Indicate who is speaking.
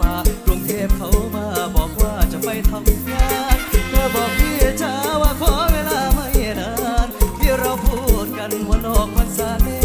Speaker 1: ป่า
Speaker 2: กรุงเทพเขามาบอกว่าจะไปทำงานเธอบอกพี่จ้าว่าขอเวลาไม่นานที่เราพูดกันวันออกพรรษาแน่น